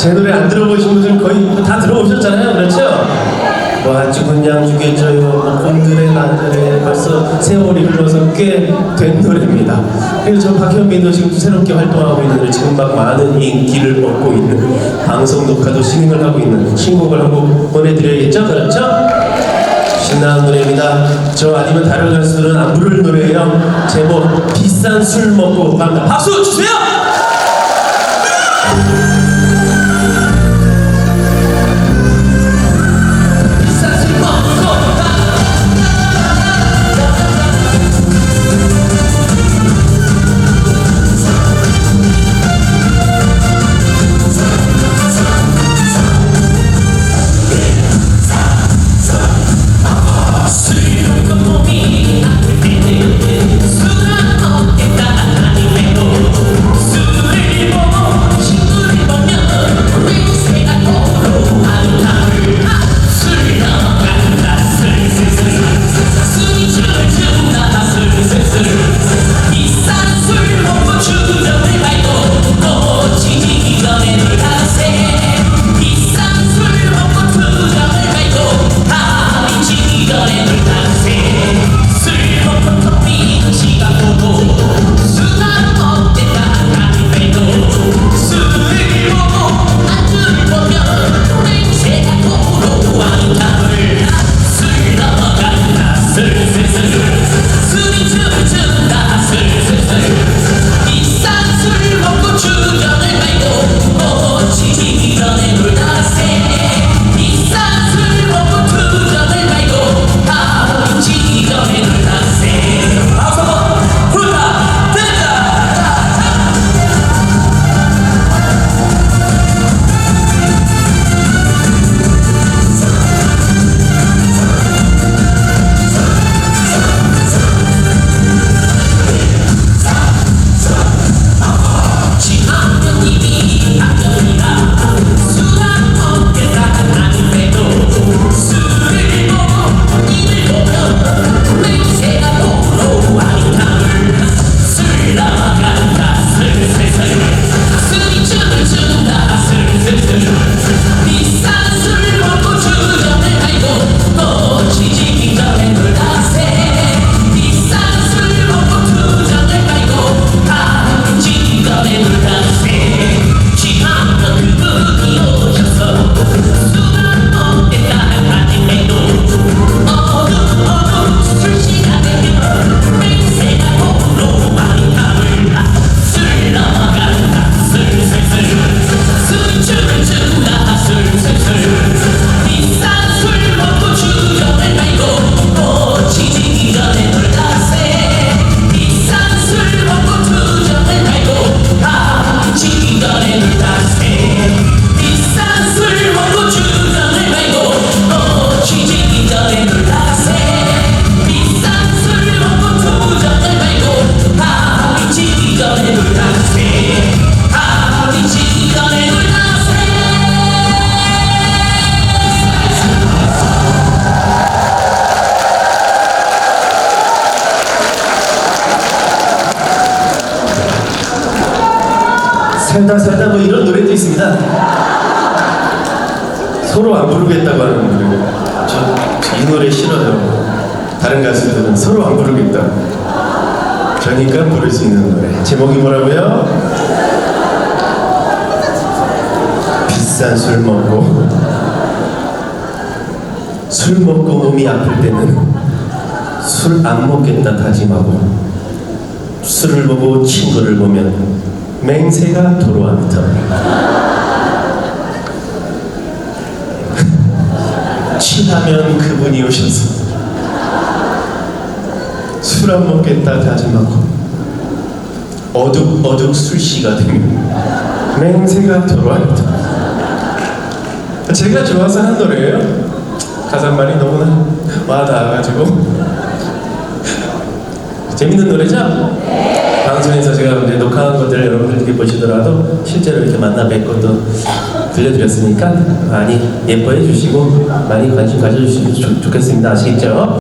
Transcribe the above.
제 노래 안 들어보신 분들 거의 다 들어보셨잖아요. 그렇죠? 뭐 아주 양 죽여줘요. 뭐 곤드레 나드레 벌써 세월이 흘러서 꽤 된 노래입니다. 그래서 저 박현민도 지금 새롭게 활동하고 있는데 지금 막 많은 인기를 얻고 있는 방송 녹화도 진행을 하고 있는 신곡을 한곡 보내드려야겠죠? 그렇죠? 신나는 노래입니다. 저 아니면 다른 가수들은 안 부를 노래예요. 제목 비싼 술 먹고 갑니다. 박수 주세요! 살다 살다 뭐 이런 노래도 있습니다. 서로 안 부르겠다고 하는 노래. 저이 노래 싫어요. 다른 가수들은 서로 안 부르겠다. 저니까 부를 수 있는 노래. 제목이 뭐라고요? 비싼 술 먹고 술 먹고 몸이 아플 때는 술 안 먹겠다 다짐하고 술을 보고 친구를 보면 맹세가 도로합니다. 취하면 그분이 오셔서 술 안 먹겠다 다짐하고 어둑 어둑 술씨가 되면 맹세가 도로합니다. 제가 좋아서 한 노래예요. 가사말이 너무나 와닿아가지고 재밌는 노래죠? 방송에서 제가 이제 녹화한 것들 여러분들께 보시더라도 실제로 이렇게 만나 뵙고 또 들려드렸으니까 많이 예뻐해 주시고 많이 관심 가져주시면 좋- 좋겠습니다. 아시겠죠?